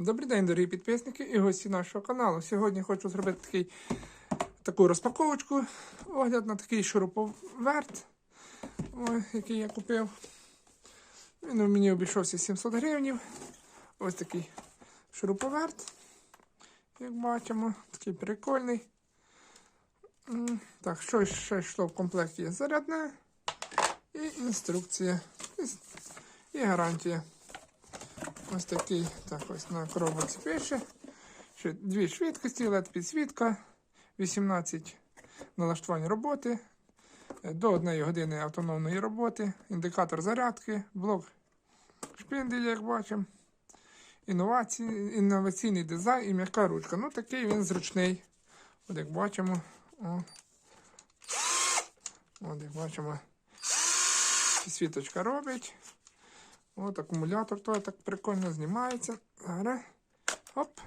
Добрий день, дорогі підписники і гості нашого каналу. Сьогодні хочу зробити такий, таку розпаковочку, огляд на такий шуруповерт, який я купив. Він у мені обійшовся 700 гривень. Ось такий шуруповерт, як бачимо, такий прикольний. Так, що ще йшло в комплекті? Зарядне і інструкція, і гарантія. Ось такий, так, ось на коробці пише. Що дві швидкості, led підсвітка, 18 налаштувань роботи, е, до 1 години автономної роботи, індикатор зарядки, блок шпиндель, як бачимо, інноваційний дизайн і м'яка ручка. Ну, такий він зручний. От як бачимо. О. От як бачимо, підсвіточка робить. От акумулятор той так прикольно знімається. Зараз. Оп.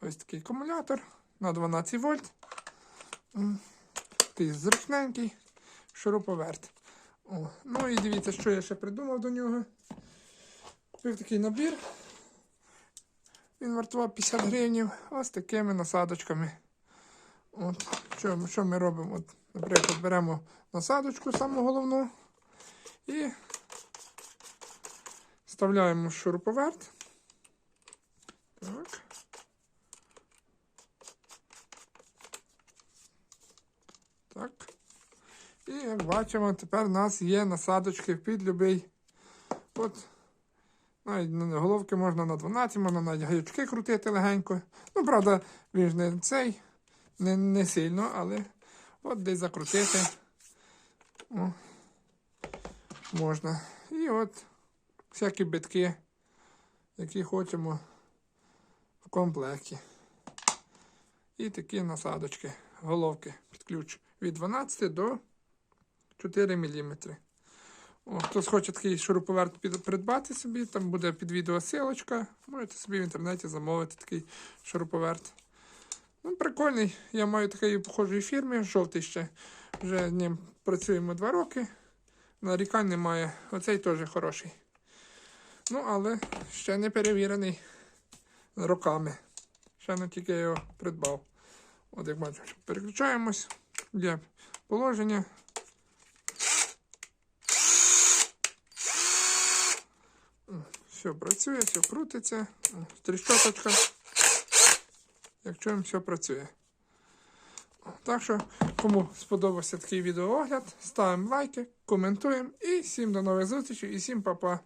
Ось такий акумулятор на 12 вольт. Такий зручненький шуруповерт. О, ну і дивіться, що я ще придумав до нього. Купив такий набір. Він вартував 50 гривень. Ось такими насадочками. От, що, що ми робимо? От, наприклад, беремо насадочку саму головну і Вставляємо шуруповерт. Так. Так. І як бачимо, тепер у нас є насадочки під любий. От. Навіть головки можна на 12, можна навіть гаючки крутити легенько. Ну, правда, він ж не цей, не, не сильно, але от десь закрутити. О, можна. І от всякі битки, які хочемо в комплекті. І такі насадочки, головки під ключ від 12 до 4 мм. О, хтось хоче такий шуруповерт придбати собі, там буде під відео силочка. Можете собі в інтернеті замовити такий шуруповерт. Ну, прикольний. Я маю такий похожої фірми, жовтий ще. Вже ним працюємо 2 роки. Нарікань немає. Оцей теж хороший. Ну, але ще не перевірений роками. Ще не тільки я його придбав. От як бачите, переключаємось. Є положення. Все працює, все крутиться. Тріщоточка. Як чуємо, все працює. Так що, кому сподобався такий відеоогляд, ставимо лайки, коментуємо і всім до нових зустрічей і всім па-па.